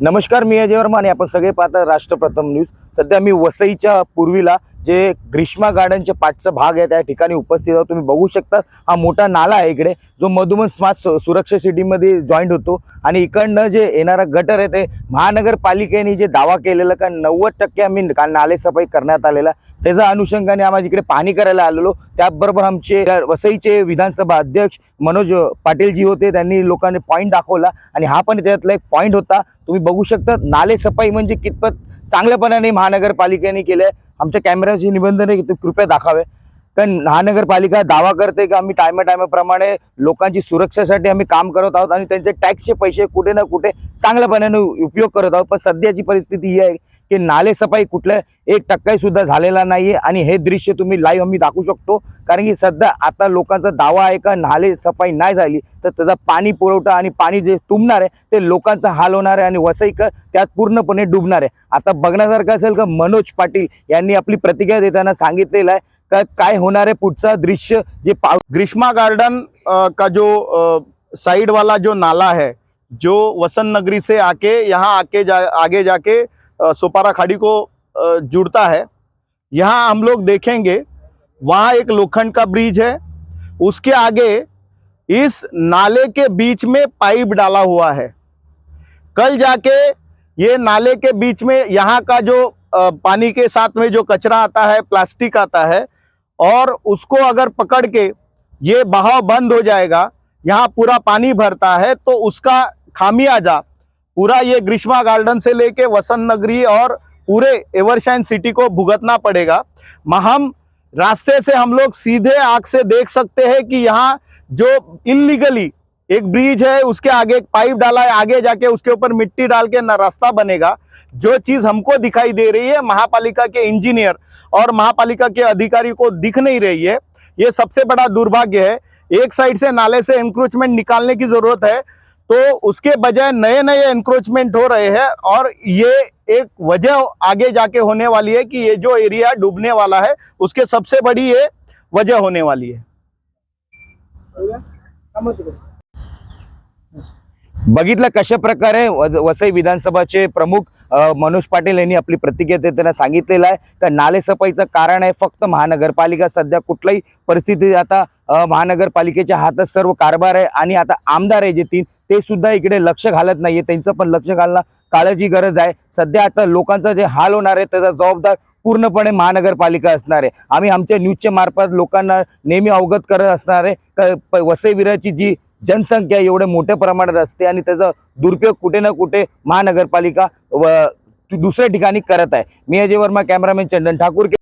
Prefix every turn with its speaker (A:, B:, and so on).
A: नमस्कार मी अजय वर्मा आणि आपण सगळे पाहता राष्ट्रप्रथम न्यूज. सध्या मी वसईच्या पूर्वीला जे ग्रीष्मा गार्डनचे पाठचा भाग आहे त्या ठिकाणी उपस्थित आहोत. तुम्ही बघू शकता हा मोठा नाला आहे इकडे. जो मधुमन स्मार्ट सुरक्षा सिटीमध्ये जॉईंट होतो. आणि इकडनं जे येणारा गटर आहे ते महानगरपालिकेने जे दावा केलेला का नव्वद टक्के आम्ही का नाले सफाई करण्यात आलेला. त्याच्या अनुषंगाने आम्हाला इकडे पाणी करायला आलेलो. त्याबरोबर आमचे वसईचे विधानसभा अध्यक्ष मनोज पाटीलजी होते. त्यांनी लोकांनी पॉईंट दाखवला. आणि हा पण त्यातला एक पॉईंट होता. तुम्ही बघू शकता नाले सफाई म्हणजे कितपत चांगल्यापणाने महानगरपालिकेने केलं आहे आमच्या कॅमेऱ्याची निबंधन कृपया दाखावे कारण महानगरपालिका दावा करते की आम्ही टायमा टायमाप्रमाणे लोकांची सुरक्षेसाठी आम्ही काम करत आहोत आणि त्यांचे टॅक्सचे पैसे कुठे ना कुठे चांगल्यापणाने उपयोग करत आहोत. पण सध्याची परिस्थिती ही आहे की नाले सफाई कुठल्या एक टक्काही सुद्धा झालेला आहे आणि हे दृश्य तुम्ही लाईव्ह आम्ही दाखवू शकतो. कारण की सध्या आता लोकांचा दावा आहे का नाले सफाई नाही झाली तर त्याचा पाणी पुरवठा आणि पाणी जे तुंबणार आहे ते लोकांचा हाल होणार आहे आणि वसईकर त्यात पूर्णपणे डुबणार आहे. आता बघण्यासारखं असेल का मनोज पाटील यांनी आपली प्रतिक्रिया देताना सांगितलेलं आहे काय होणार आहे पुढचा दृश्य जे पाव
B: ग्रीष्मा गार्डन का जो साइड वाला जो नाला है, जो वसंत नगरी से आके, यहाँ आके जा आगे जाके सोपारा खाड़ी को जुड़ता है। यहाँ हम लोग देखेंगे, वहाँ एक लोखंड का ब्रिज है। उसके आगे इस नाले के बीच में पाइप डाला हुआ है। कल जाके ये नाले के बीच में यहाँ का जो पानी के साथ में जो कचरा आता है, प्लास्टिक आता है और उसको अगर पकड़ के ये बहाव बंद हो जाएगा, यहाँ पूरा पानी भरता है तो उसका खामियाजा पूरा ये ग्रीष्मा गार्डन से लेके वसंत नगरी और पूरे एवरशाइन सिटी को भुगतना पड़ेगा। महम रास्ते से हम लोग सीधे आग से देख सकते हैं कि यहाँ जो इलीगली एक ब्रिज है, उसके आगे एक पाइप डाला है, आगे जाके उसके ऊपर मिट्टी डाल के न रास्ता बनेगा। जो चीज़ हमको दिखाई दे रही है, महापालिका के इंजीनियर और महापालिका के अधिकारी को दिख नहीं रही है, ये सबसे बड़ा दुर्भाग्य है। एक साइड से नाले से इंक्रोचमेंट निकालने की ज़रूरत है तो उसके बजाय नए नए इंक्रोचमेंट हो रहे हैं और ये एक वजह आगे जाके होने वाली है कि ये जो एरिया डूबने वाला है, उसके सबसे बड़ी ये वजह होने वाली है।
A: बघितलं कशा प्रकारे वज- वसई विधानसभाचे प्रमुख मनोज पाटील यांनी आपली प्रतिक्रिया देताना सांगितलेलं आहे. का नालेसफाईचं कारण आहे फक्त महानगरपालिका सध्या कुठल्याही परिस्थिती आता महानगरपालिकेच्या हातात सर्व कारभार आहे आणि आता आमदार आहे जे तीन ते सुद्धा इकडे लक्ष घालत नाहीये. त्यांचं पण लक्ष घालणं काळाची गरज आहे. सध्या आता लोकांचा जे हाल होणार आहे त्याचा जबाबदार पूर्णपणे महानगरपालिका असणार आहे. आम्ही आमच्या न्यूजच्या मार्फत लोकांना नेहमी अवगत करत असणार आहे. का वसई विराची जी जनसंख्या एवढे मोठ्या प्रमाणात असते आणि त्याचा दुरुपयोग कुठे ना कुठे महानगरपालिका व दुसऱ्या ठिकाणी करत आहे. मी अजय वर्मा कॅमेरामॅन चंदन ठाकूर